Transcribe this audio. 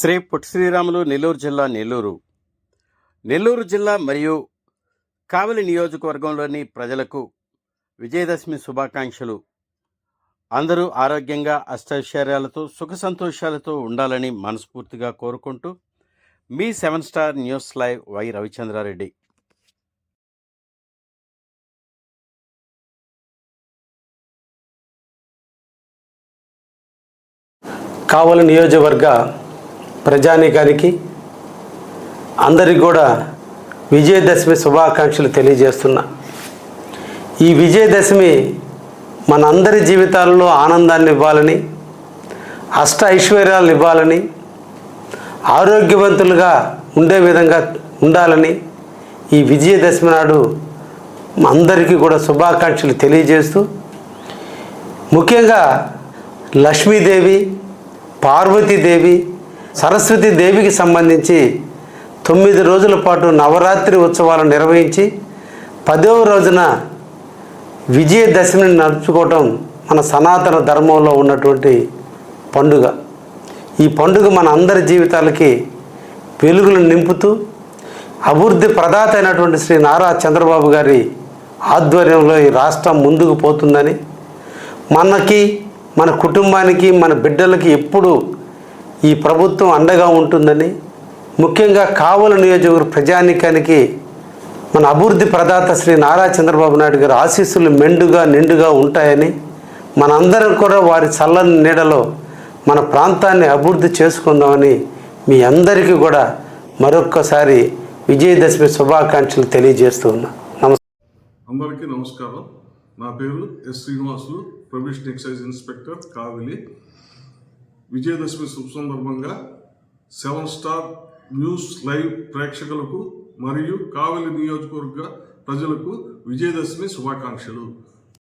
శ్రీ పుట్టి శ్రీరాములు నెల్లూరు జిల్లా నెల్లూరు. నెల్లూరు జిల్లా మరియు కావలి నియోజకవర్గంలోని ప్రజలకు విజయదశమి శుభాకాంక్షలు. అందరూ ఆరోగ్యంగా అష్టైశ్వర్యాలతో సుఖ సంతోషాలతో ఉండాలని మనస్ఫూర్తిగా కోరుకుంటూ మీ seven star news live Y Ravichandra Reddy. Kavali నియోజకవర్గ ప్రజానీకానికి అందరికి కూడా విజయదశమి శుభాకాంక్షలు తెలియజేస్తున్నా. ఈ విజయదశమి మనందరి జీవితాల్లో ఆనందాన్ని ఇవ్వాలని అష్ట ఐశ్వర్యాలను ఇవ్వాలని ఆరోగ్యవంతులుగా ఉండే విధంగా ఉండాలని ఈ విజయదశమి నాడు అందరికీ కూడా శుభాకాంక్షలు తెలియజేస్తూ ముఖ్యంగా లక్ష్మీదేవి పార్వతీదేవి సరస్వతి దేవికి సంబంధించి తొమ్మిది రోజుల పాటు నవరాత్రి ఉత్సవాలు నిర్వహించి పదవ రోజున విజయదశమిని నడుచుకోవటం మన సనాతన ధర్మంలో ఉన్నటువంటి పండుగ. ఈ పండుగ మన అందరి జీవితాలకి వెలుగులు నింపుతూ అభివృద్ధి ప్రదాత అయినటువంటి శ్రీ నారా చంద్రబాబు గారి ఆధ్వర్యంలో ఈ రాష్ట్రం ముందుకు పోతుందని మనకి మన కుటుంబానికి మన బిడ్డలకి ఎప్పుడు ఈ ప్రభుత్వం అండగా ఉంటుందని ముఖ్యంగా కావలి నియోజకవర్గ ప్రజానికానికి మన అభివృద్ధి ప్రదాత శ్రీ నారా చంద్రబాబు నాయుడు గారి ఆశీస్సులు మెండుగా నిండుగా ఉంటాయని మనందరం కూడా వారి చల్లని నీడలో మన ప్రాంతాన్ని అభివృద్ధి చేసుకుందామని మీ అందరికీ కూడా మరొక్కసారి విజయదశమి శుభాకాంక్షలు తెలియజేస్తూ ఉన్నా. అందరికీ నమస్కారం. నా పేరు S Srinivasulu prohibition excise inspector Kavali. Vijayadashami శుభ సందర్భంగా సెవెన్ స్టార్ న్యూస్ లైవ్ ప్రేక్షకులకు మరియు కావలి నియోజకవర్గ ప్రజలకు విజయదశమి శుభాకాంక్షలు.